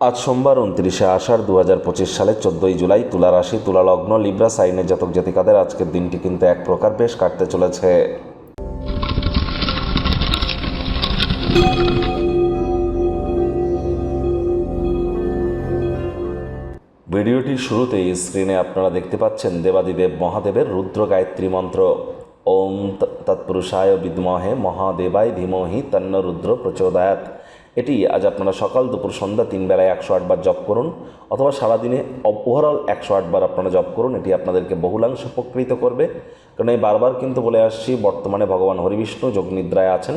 আজ সোমবার উনত্রিশে আষাঢ় দু হাজার পঁচিশ সালের চোদ্দোই জুলাই তুলা রাশি, তুলা লগ্ন, লিব্রা সাইনের জাতক জাতিকাদের আজকের দিনটি কিন্তু এক প্রকার বেশ কাটতে চলেছে। ভিডিওটির শুরুতেই স্ক্রিনে আপনারা দেখতে পাচ্ছেন দেবাদিদেব মহাদেবের রুদ্র গায়ত্রী মন্ত্র। ওম তৎপুরুষায় বিদ্মহে মহাদেবায় ধীমহি তন্ন রুদ্র প্রচোদয়াত এটি আজ আপনারা সকাল দুপুর সন্ধ্যা তিন বেলায় একশো আটবার জপ করুন অথবা সারাদিনে ওভারঅল একশো আটবার আপনারা জপ করুন, এটি আপনাদেরকে বহুলাংশ উপকৃত করবে। কারণ এই বারবার কিন্তু বলে আসছি, বর্তমানে ভগবান হরিবিষ্ণু যোগনিদ্রায় আছেন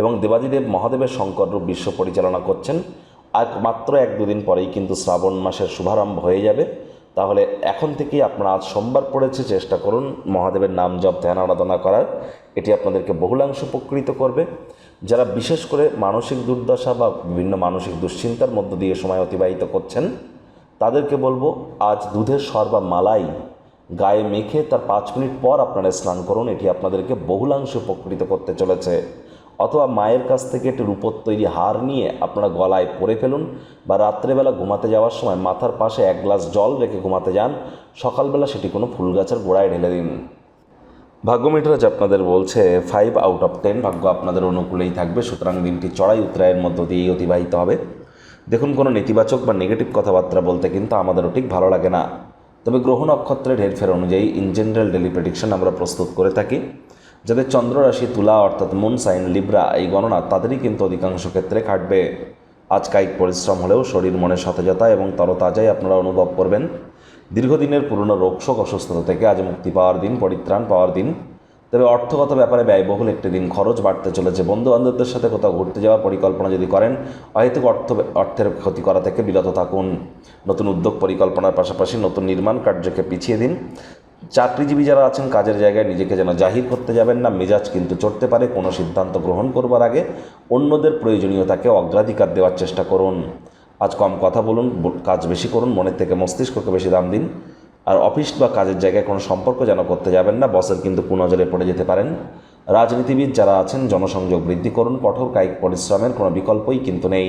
এবং দেবাদিদেব মহাদেবের শঙ্কর রূপ বিশ্ব পরিচালনা করছেন। আর মাত্র এক দুদিন পরেই কিন্তু শ্রাবণ মাসের শুভারম্ভ হয়ে যাবে। তাহলে এখন থেকেই আপনারা আজ সোমবার পড়েছে, চেষ্টা করুন মহাদেবের নাম জপ, ধ্যান, আরাধনা করার। এটি আপনাদেরকে বহুলাংশ উপকৃত করবে। যারা বিশেষ করে মানসিক দুর্দশা বা বিভিন্ন মানসিক দুশ্চিন্তার মধ্য দিয়ে সময় অতিবাহিত করছেন, তাদেরকে বলব, আজ দুধের সর বা মালাই গায়ে মেখে তার পাঁচ মিনিট পর আপনারা স্নান করুন। এটি আপনাদেরকে বহুলাংশ উপকৃত করতে চলেছে। অথবা মায়ের কাছ থেকে একটি রূপোর তৈরি হার নিয়ে আপনারা গলায় পরে ফেলুন বা রাত্রেবেলা ঘুমাতে যাওয়ার সময় মাথার পাশে এক গ্লাস জল রেখে ঘুমাতে যান। সকালবেলা সেটি কোনো ফুল গাছের গোড়ায় ঢেলে দিন। ভাগ্য মিটার আজ আপনাদের বলছে ফাইভ আউট অফ টেন ভাগ্য আপনাদের অনুকূলেই থাকবে, সুতরাং দিনটি চড়াই উত্তরায়ের মধ্য দিয়েই অতিবাহিত হবে। দেখুন, কোনো নেতিবাচক বা নেগেটিভ কথাবার্তা বলতে কিন্তু আমাদেরও ঠিক ভালো লাগে না। তবে গ্রহ নক্ষত্রের হেরফের অনুযায়ী ইন জেনারেল ডেলি প্রেডিকশন আমরা প্রস্তুত করে থাকি। যাদের চন্দ্ররাশি তুলা অর্থাৎ মুন সাইন লিব্রা এই গণনা তাদেরই কিন্তু অধিকাংশ ক্ষেত্রে খাটবে। আজ কায়িক পরিশ্রম হলেও শরীর মনে সতেজতা এবং তরতাজাই আপনারা অনুভব করবেন। দীর্ঘদিনের পুরনো রোগশোক অসুস্থতা থেকে আজ মুক্তি পাওয়ার দিন, পরিত্রাণ পাওয়ার দিন। তবে অর্থগত ব্যাপারে ব্যয়বহুল একটি দিন। খরচ বাড়তে চলেছে। বন্ধু বান্ধবদের সাথে কোথাও ঘুরতে যাওয়ার পরিকল্পনা যদি করেন, অহেতুক অর্থ, অর্থের ক্ষতি করা থেকে বিরত থাকুন। নতুন উদ্যোগ পরিকল্পনার পাশাপাশি নতুন নির্মাণ কার্যকে পিছিয়ে দিন। চাকরিজীবী যারা আছেন, কাজের জায়গায় নিজেকে যেন জাহির করতে যাবেন না, মেজাজ কিন্তু চড়তে পারে। কোনো সিদ্ধান্ত গ্রহণ করবার আগে অন্যদের প্রয়োজনীয়তাকে অগ্রাধিকার দেওয়ার চেষ্টা করুন। আজ কম কথা বলুন কাজ বেশি করুন, মনের থেকে মস্তিষ্ককে বেশি দাম দিন। আর অফিস বা কাজের জায়গায় কোনো সম্পর্ক যেন করতে যাবেন না, বসের কিন্তু কুনজরে পড়ে যেতে পারেন। রাজনীতিবিদ যারা আছেন, জনসংযোগ বৃদ্ধি করুন, কঠোর কায়িক পরিশ্রমের কোনো বিকল্পই কিন্তু নেই।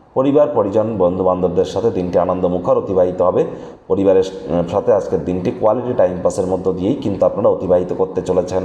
পরিবার, পরিজন বন্ধু বান্ধবদের সাথে দিনটি আনন্দ মুখর অতিবাহিত হবে। পরিবারের সাথে আজকের দিনটি কোয়ালিটি টাইম পাসের মধ্য দিয়েই কিন্তু আপনারা অতিবাহিত করতে চলেছেন।